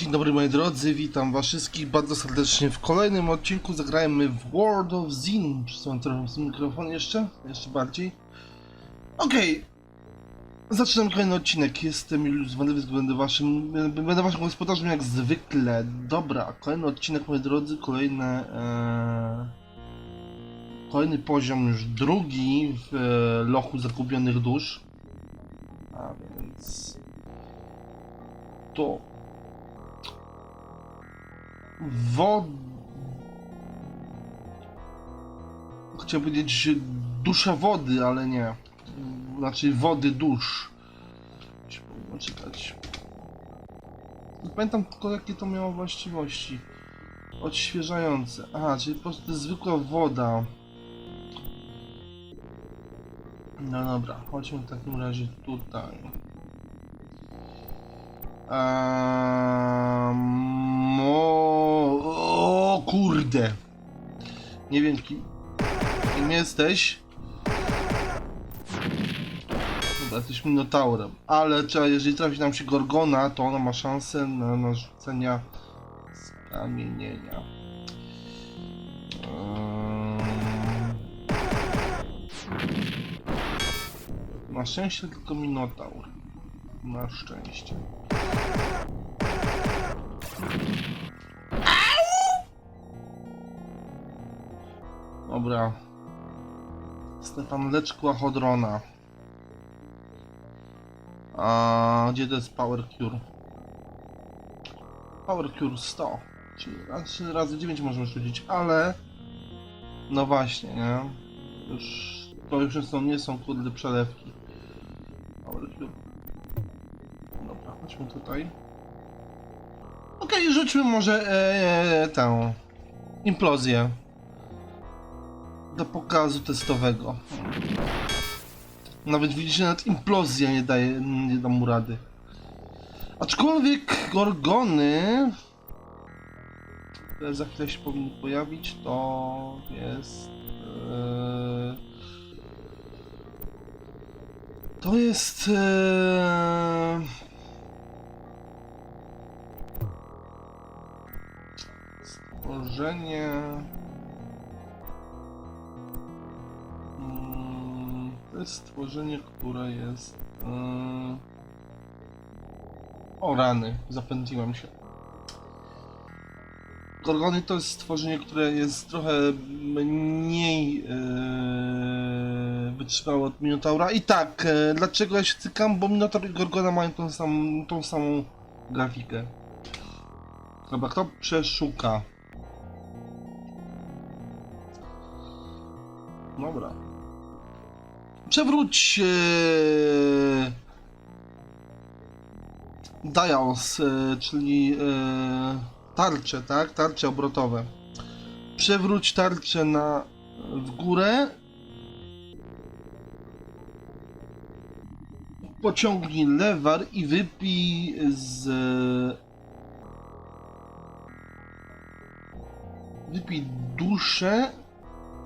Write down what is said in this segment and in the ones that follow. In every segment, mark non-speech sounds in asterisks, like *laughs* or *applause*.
Dzień dobry moi drodzy, witam was wszystkich bardzo serdecznie w kolejnym odcinku. Zagrajmy w World of Zin. Przesuwam trochę mikrofon jeszcze, jeszcze bardziej. Okej. Zaczynam kolejny odcinek. Jestem Juliusz Wandywiec, będę waszym, będę waszym gospodarzem jak zwykle. Dobra, kolejny odcinek moi drodzy, kolejne... E... Kolejny poziom, już drugi w e, lochu zakupionych dusz. A więc... To Wod... Chciałem powiedzieć dusza wody, ale nie. Znaczy wody dusz. Powinno czytać. Nie pamiętam tylko jakie to miało właściwości. Odświeżające. Aha, czyli po prostu zwykła woda. No dobra, chodźmy w takim razie tutaj. Eee, mo... Kurde. Nie wiem kim, kim jesteś. Dobra, jesteś Minotaurem. Ale trzeba, jeżeli trafi nam się Gorgona, to ona ma szansę na narzucenia skamienienia. Eee... Na szczęście tylko Minotaur. Na szczęście. Dobra. Stefan Leczku Achodrona. A gdzie to jest Power Cure? Power Cure 100. Czyli raz, razy 9 możemy rzucić, ale... No właśnie, nie? Już... To już są, nie są kurde przelewki. Power Cure. Dobra, chodźmy tutaj. Okej, rzućmy może e, e, tę implozję do pokazu testowego. Nawet widzicie, nawet implozja nie daje, nie da mu rady. Aczkolwiek Gorgony, które za chwilę się powinny pojawić, to jest... E, to jest... E, stworzenie... jest stworzenie, które jest... Yy... O rany, zapędziłem się. Gorgony to jest stworzenie, które jest trochę mniej yy, wytrzymałe od Minotaura. I tak, yy, dlaczego ja się cykam? Bo Minotaur i Gorgona mają tą samą, tą samą grafikę. Dobra, kto przeszuka? Dobra. Przewróć e, dials, e, czyli e, tarcze, tak? Tarcze obrotowe. Przewróć tarczę na w górę. Pociągnij lewar i wypij z wypij duszę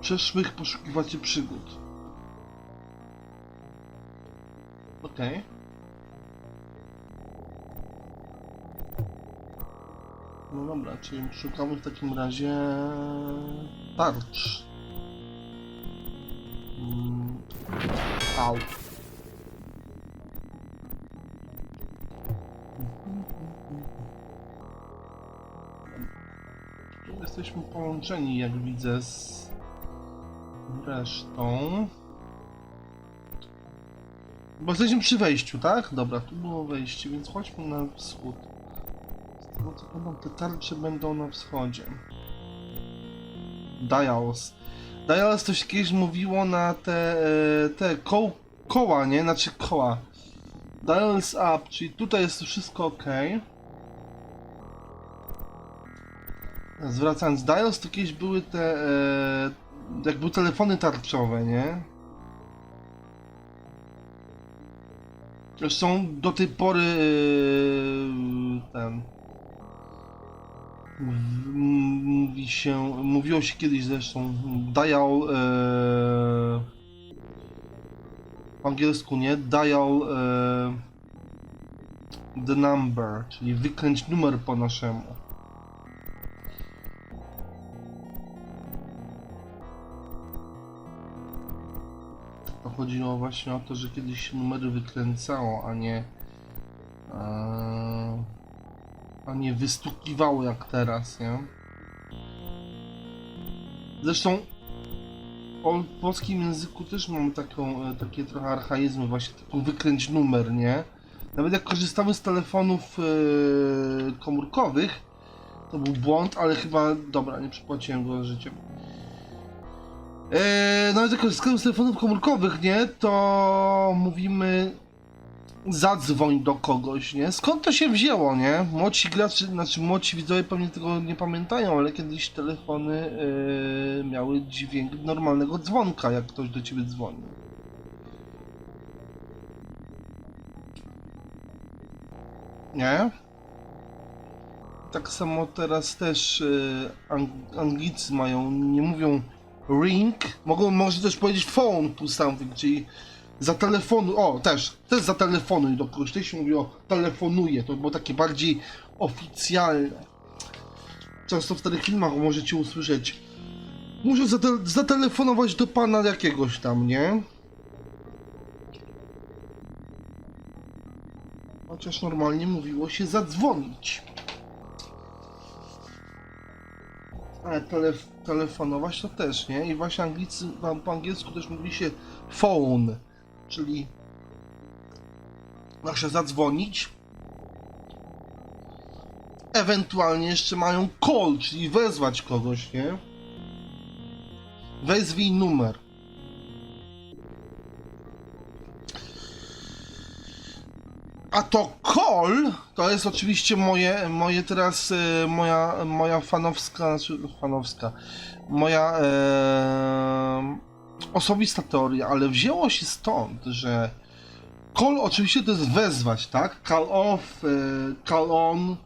przeszłych poszukiwaczy przygód. Okej. No dobra, czyli szukamy w takim razie tarcz. Mm. Au. Jesteśmy połączeni, jak widzę, z resztą. Bo jesteśmy przy wejściu, tak? Dobra, tu było wejście, więc chodźmy na wschód. Z tego co będą, te tarcze będą na wschodzie. Dials. Dials się kiedyś mówiło na te, e, te koł, koła, nie? Znaczy koła. Dials up, czyli tutaj jest wszystko ok. Zwracając, dials to kiedyś były te, e, jak były telefony tarczowe, nie? Zresztą do tej pory yy, ten w- mówi się, mówiło się kiedyś zresztą dial yy, po angielsku nie, dial yy, the number, czyli wykręć numer po naszemu. Chodziło właśnie o to, że kiedyś się numery wykręcało, a nie eee, a nie wystukiwało jak teraz, nie? Zresztą w polskim języku też mamy taką, e, takie trochę archaizmy, właśnie taką wykręć numer, nie? Nawet jak korzystamy z telefonów e, komórkowych, to był błąd, ale chyba, dobra, nie przypłaciłem go życiem. E, nawet jak korzystamy z telefonów komórkowych, nie, to mówimy zadzwoń do kogoś, nie? Skąd to się wzięło, nie? Młodsi gracze, znaczy młodsi widzowie pewnie tego nie pamiętają, ale kiedyś telefony yy, miały dźwięk normalnego dzwonka, jak ktoś do ciebie dzwoni. Nie? Tak samo teraz też yy, Ang- Anglicy mają, nie mówią ring, mogą może też powiedzieć phone to something, czyli za telefonu, o też, też za telefonuj do też się mówi o telefonuje, to było takie bardziej oficjalne. Często w starych filmach możecie usłyszeć, muszę zate zatelefonować do pana jakiegoś tam, nie? Chociaż normalnie mówiło się zadzwonić. Ale telef telefonować to też, nie? I właśnie Anglicy, po- angielsku też mówi się phone, czyli zawsze zadzwonić. Ewentualnie jeszcze mają call, czyli wezwać kogoś, nie? Wezwij numer. A to call to jest oczywiście moje, moje teraz, e, moja, moja fanowska, znaczy fanowska, moja e, osobista teoria, ale wzięło się stąd, że call oczywiście to jest wezwać, tak? Call off, e, call on,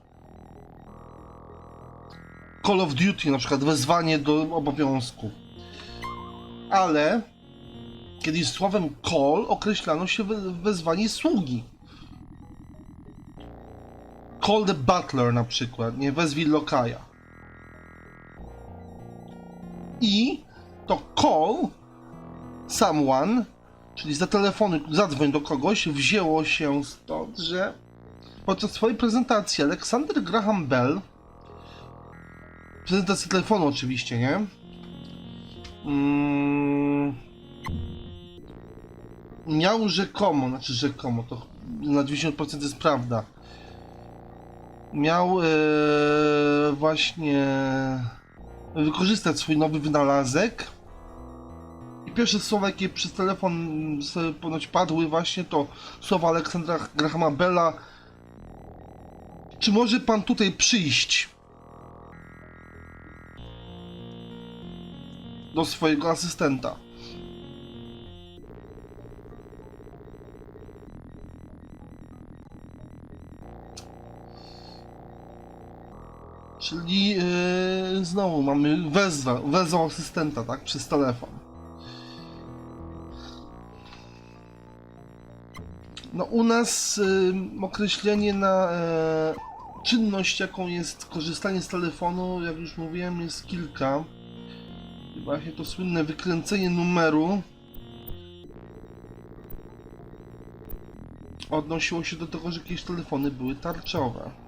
call of duty, na przykład wezwanie do obowiązku. Ale kiedyś słowem call określano się we- wezwanie sługi. Call the butler na przykład, nie wezwij lokaja. I to call someone, czyli zatelefonuj, zadzwoń do kogoś, wzięło się stąd, że podczas swojej prezentacji Alexander Graham Bell, prezentacja telefonu oczywiście, nie? Mm, miał rzekomo, znaczy rzekomo, to na 90% jest prawda, miał e, właśnie wykorzystać swój nowy wynalazek. I pierwsze słowa, jakie przez telefon sobie ponoć padły, właśnie to słowa Aleksandra Grahama Bella. Czy może pan tutaj przyjść? Do swojego asystenta. Czyli yy, znowu mamy wezwa, wezwał asystenta, tak? Przez telefon. No u nas yy, określenie na yy, czynność, jaką jest korzystanie z telefonu, jak już mówiłem, jest kilka. Właśnie to słynne wykręcenie numeru odnosiło się do tego, że jakieś telefony były tarczowe.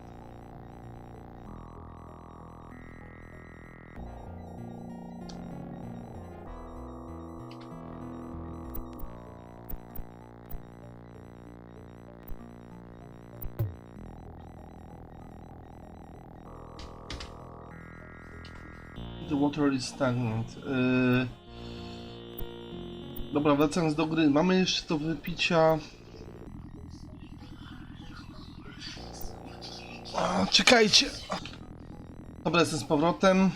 Water is stagnant. Yy... Dobra, wracając do gry. Mamy jeszcze do wypicia. A, czekajcie. Dobra, jestem z powrotem.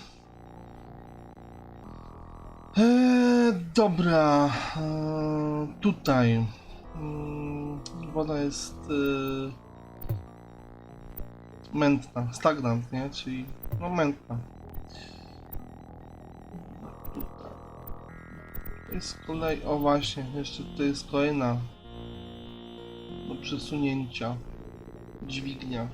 Eee, dobra. Eee, tutaj. Mm, woda jest eee, mętna, stagnant, nie? Czyli no mętna. Jest kolej, o właśnie, jeszcze tutaj jest kolejna do przesunięcia. dźwignia.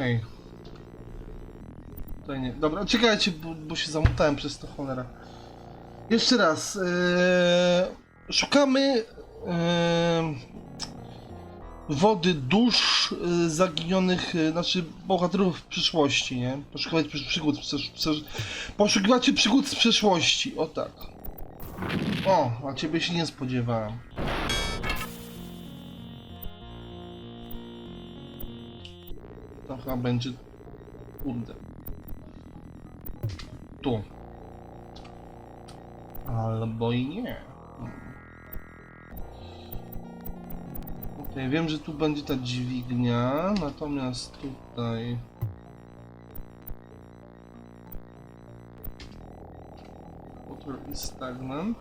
Okej. Tutaj nie. Dobra, czekajcie, bo, bo się zamutałem przez to cholera. Jeszcze raz. Eee, szukamy eee, wody dusz e, zaginionych, e, znaczy bohaterów przyszłości, nie? Poszukiwać przy- przygód, w przesz- przesz- poszukiwacie przygód z przeszłości, o tak. O, a ciebie się nie spodziewałem. Chyba będzie... Kurde. Tu. Albo i nie. Wiem, że tu będzie ta dźwignia, natomiast tutaj... Water is stagnant.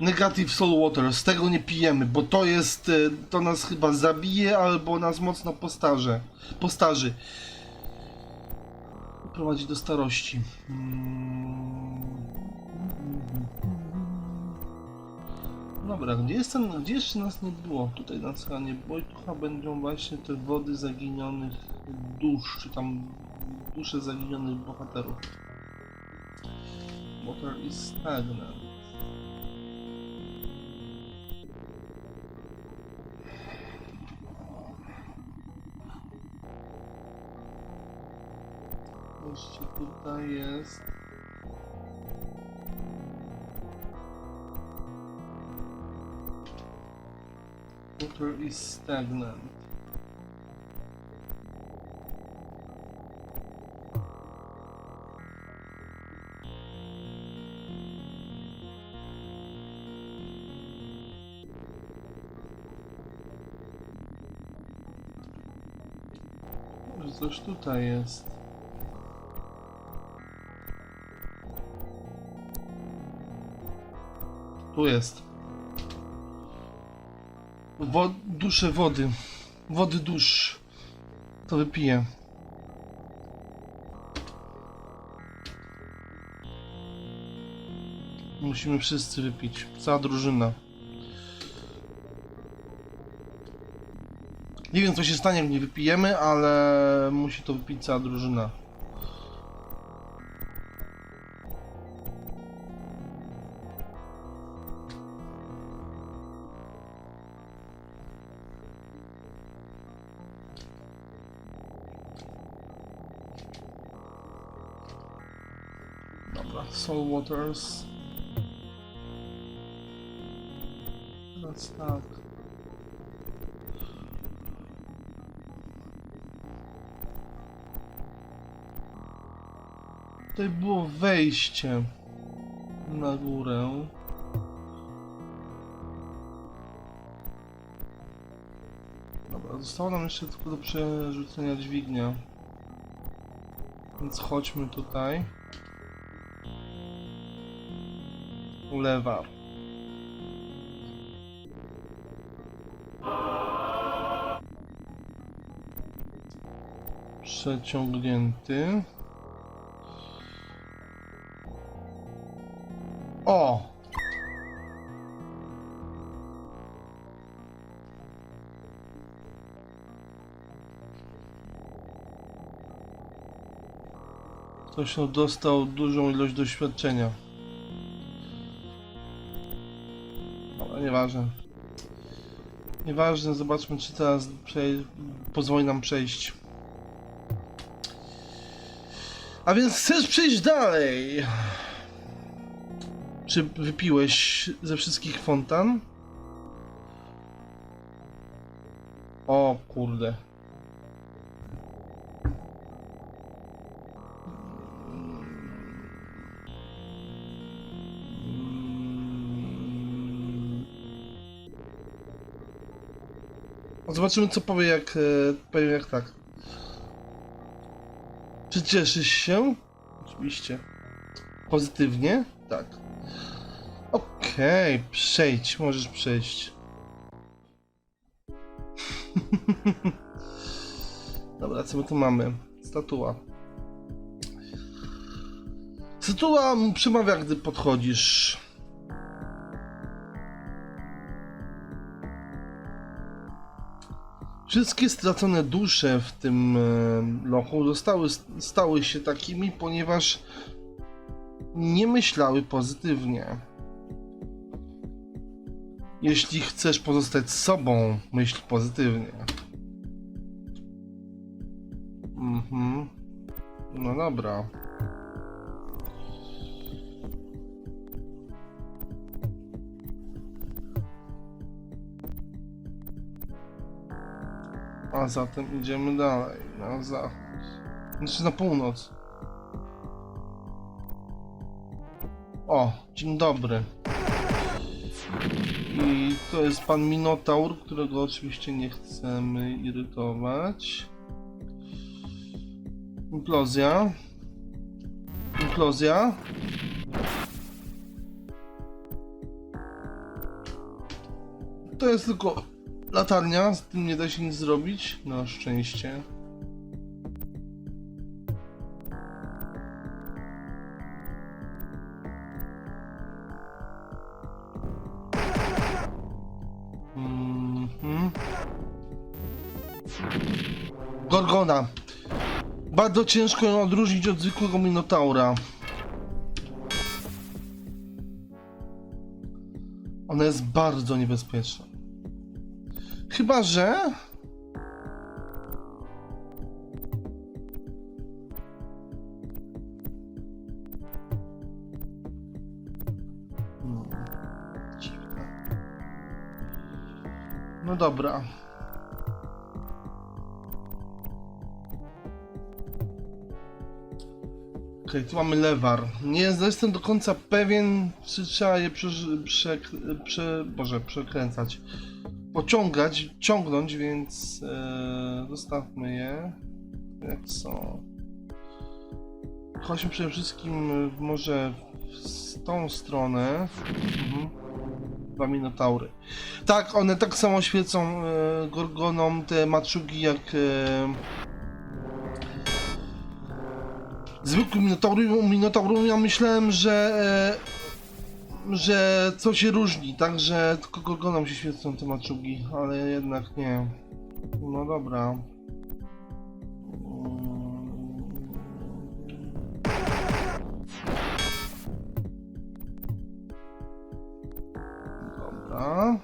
Negative Soul Water, z tego nie pijemy, bo to jest, e, to nas chyba zabije albo nas mocno postarzy. Postarzy. Prowadzi do starości. Mm. Dobra, gdzie jest ten, gdzie jeszcze nas nie było? Tutaj nas chyba nie będą właśnie te wody zaginionych dusz, czy tam dusze zaginionych bohaterów. Water is stagnant. Jeszcze tutaj jest. Water is stagnant. Coś tutaj jest. Tu jest. Wo dusze wody. Wody dusz. To wypiję. Musimy wszyscy wypić. Cała drużyna. Nie wiem co się stanie jak nie wypijemy, ale musi to wypić cała drużyna. Waters. Teraz tak. Tutaj było wejście na górę. Dobra, zostało nam jeszcze tylko do przerzucenia dźwignia. Więc chodźmy tutaj. Ulewa. Przeciągnięty. O! Ktoś dostał dużą ilość doświadczenia. Ale nieważne. Nieważne, zobaczmy czy teraz pozwoli nam przejść. A więc chcesz przejść dalej? Czy wypiłeś ze wszystkich fontan? O kurde. Zobaczymy co powie jak e, powiem jak tak. Czy cieszysz się? Oczywiście. Pozytywnie? Tak. Okej, przejdź, możesz przejść. *laughs* Dobra, co my tu mamy? Statua. Statua przemawia, gdy podchodzisz. Wszystkie stracone dusze w tym e, lochu zostały, stały się takimi, ponieważ nie myślały pozytywnie. Jeśli chcesz pozostać sobą, myśl pozytywnie. Mhm. No dobra. A zatem idziemy dalej, na zachód. Znaczy na północ. O, dzień dobry. I to jest pan Minotaur, którego oczywiście nie chcemy irytować. Implozja. Implozja. To jest tylko latarnia, z tym nie da się nic zrobić, na szczęście. Mhm. Gorgona. Bardzo ciężko ją odróżnić od zwykłego Minotaura. Ona jest bardzo niebezpieczna. Chyba, że... Dziwne. No dobra. Okej, tu mamy lewar. Nie jestem do końca pewien, czy trzeba je prze, prze, prze, Boże, przekręcać. Pociągać, ciągnąć, więc e, zostawmy je jak są. Chodźmy przede wszystkim może w tą stronę. Mhm. Dwa minotaury. Tak, one tak samo świecą e, gorgonom te maczugi jak e, zwykły minotaurum. minotaurum. Ja myślałem, że e, że coś się różni, także tylko gorgonom się świecą te maczugi, ale jednak nie. No dobra. Dobra.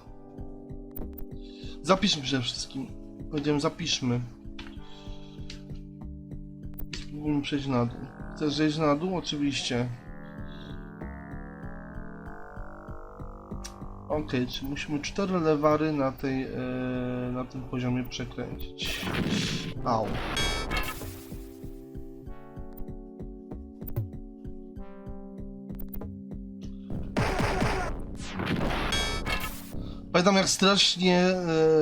Zapiszmy przede wszystkim. Powiedziałem zapiszmy. Spróbujmy przejść na dół. Chcesz zejść na dół? Oczywiście. Okej, czy musimy cztery lewary na tej, e, na tym poziomie przekręcić. Au. Pamiętam jak strasznie e,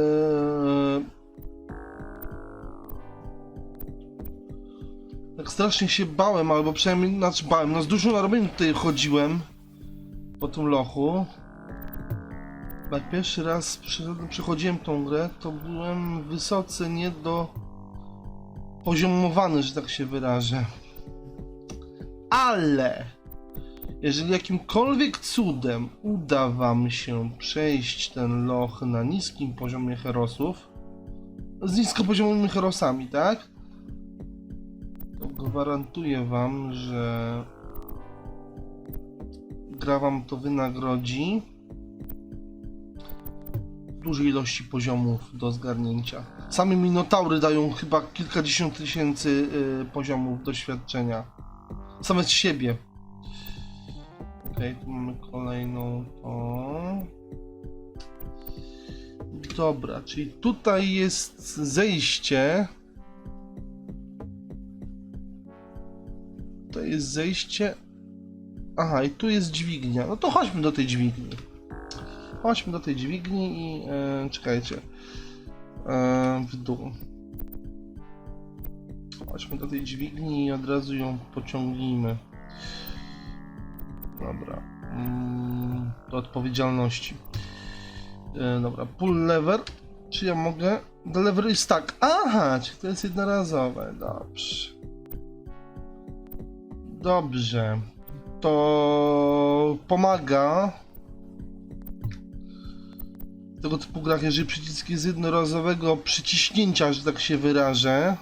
jak strasznie się bałem, albo przynajmniej znaczy bałem, no z dużą narobieniem tutaj chodziłem po tym lochu. Jak pierwszy raz przechodziłem tą grę, to byłem wysoce nie do poziomowany, że tak się wyrażę. Ale jeżeli jakimkolwiek cudem uda wam się przejść ten loch na niskim poziomie herosów, z niskopoziomowymi herosami, tak? To gwarantuję wam, że gra wam to wynagrodzi dużej ilości poziomów do zgarnięcia. Same minotaury dają chyba kilkadziesiąt tysięcy y, poziomów doświadczenia. Same z siebie. Okej, tu mamy kolejną to. Dobra, czyli tutaj jest zejście. To jest zejście. Aha, i tu jest dźwignia. No to chodźmy do tej dźwigni. Chodźmy do tej dźwigni i e, czekajcie. e, w dół. Chodźmy do tej dźwigni i od razu ją pociągnijmy. Dobra. Mm, do odpowiedzialności. E, dobra, pull lever. Czy ja mogę? Jest tak. Aha, czy to jest jednorazowe. Dobrze. Dobrze. To pomaga tego typu grach, jeżeli przycisk jest jednorazowego przyciśnięcia, że tak się wyrażę.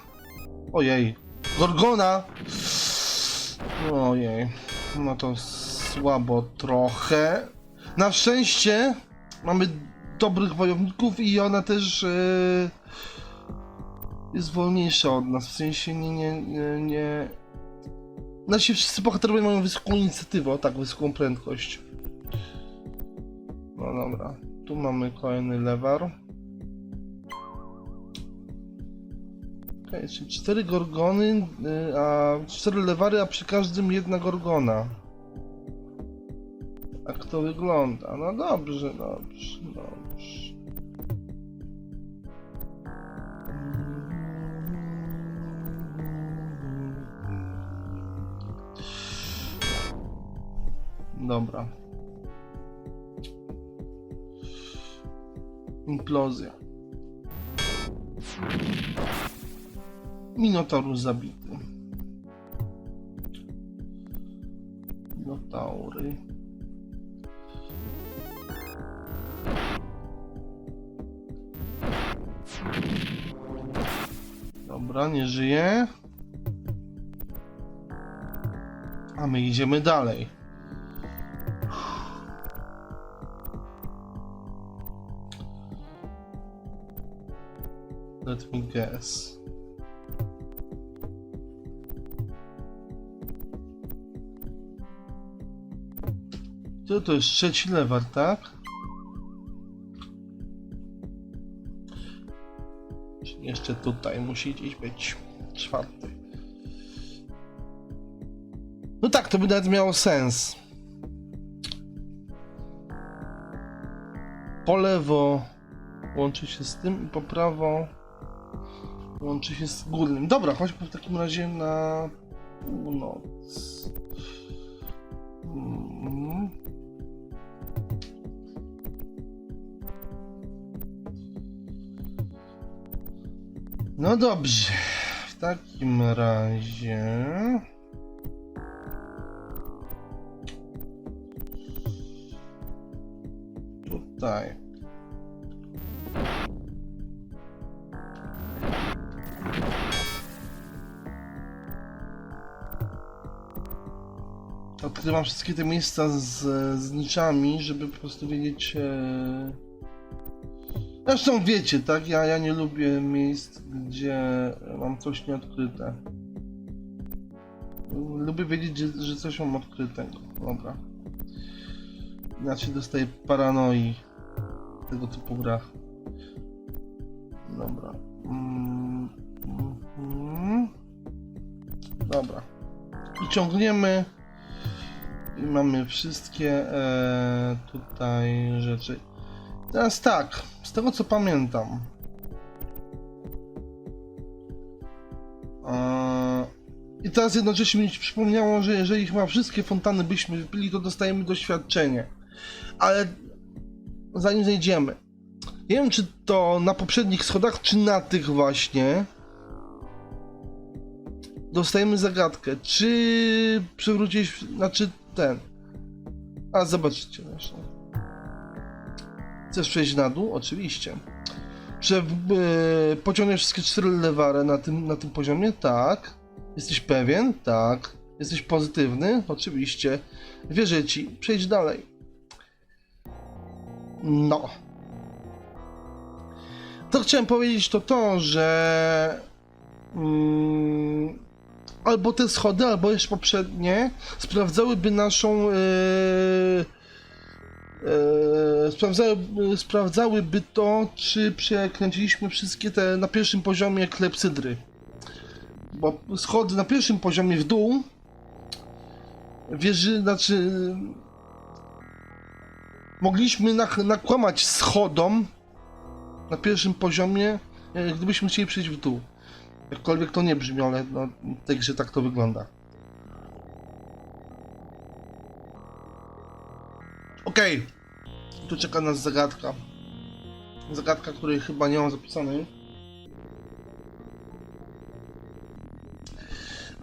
Ojej. Gorgona! Ojej. No to słabo trochę. Na szczęście mamy dobrych wojowników i ona też e, jest wolniejsza od nas. W sensie nie, nie, nie, nie... Nasi wszyscy bohaterowie mają wysoką inicjatywę, o tak, wysoką prędkość. No dobra. Tu mamy kolejny lewar. Okej, czyli cztery gorgony, y, a cztery lewary, a przy każdym jedna gorgona. Jak to wygląda? No dobrze, dobrze, dobrze. Dobra. Implozja. Minotaurus zabity. Minotaury. Dobra, nie żyje. A my idziemy dalej. Let me guess. To jest trzeci lewar, tak? Jeszcze tutaj musi gdzieś być czwarty. No tak, to by nawet miało sens. Po lewo łączy się z tym i po prawo łączy się z górnym. Dobra, chodźmy w takim razie na północ. Mm. No dobrze. W takim razie. Tutaj. Odkrywam wszystkie te miejsca z, z niczami, żeby po prostu wiedzieć. E... Zresztą wiecie, tak? Ja, ja nie lubię miejsc, gdzie mam coś nieodkryte. Lubię wiedzieć, że, że coś mam odkrytego. Dobra. Inaczej dostaję paranoi tego typu grach. Dobra. Mm, mhm. Dobra. I ciągniemy. I mamy wszystkie e, tutaj rzeczy. Teraz tak, z tego co pamiętam. E, I teraz jednocześnie mi przypomniało, że jeżeli chyba wszystkie fontany byśmy wypili, to dostajemy doświadczenie. Ale zanim zejdziemy. Nie wiem, czy to na poprzednich schodach, czy na tych właśnie. Dostajemy zagadkę. Czy przywrócić, znaczy ten. A zobaczycie zresztą. Chcesz przejść na dół? Oczywiście. Czy yy, pociągniesz wszystkie cztery lewary na tym, na tym poziomie? Tak. Jesteś pewien? Tak. Jesteś pozytywny? Oczywiście. Wierzę ci. Przejdź dalej. No. To chciałem powiedzieć to to, że mm, albo te schody, albo jeszcze poprzednie sprawdzałyby naszą yy, yy, sprawdzały, sprawdzałyby to, czy przekręciliśmy wszystkie te na pierwszym poziomie klepsydry. Bo schody na pierwszym poziomie w dół wierzy, znaczy mogliśmy nak nakłamać schodom na pierwszym poziomie, e, gdybyśmy chcieli przejść w dół. Jakkolwiek to nie brzmi, ale no, także tak to wygląda. Okej. Tu czeka nas zagadka. Zagadka, której chyba nie mam zapisanej.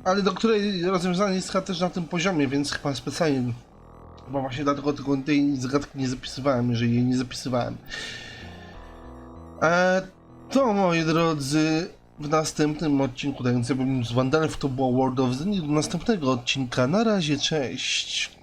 Ale do której rozwiązanie jest chyba też na tym poziomie, więc chyba specjalnie. Chyba właśnie dlatego tego, tej zagadki nie zapisywałem, jeżeli jej nie zapisywałem. E, to moi drodzy, w następnym odcinku dającym z Wandalów to było World of Zen. Do następnego odcinka. Na razie, cześć.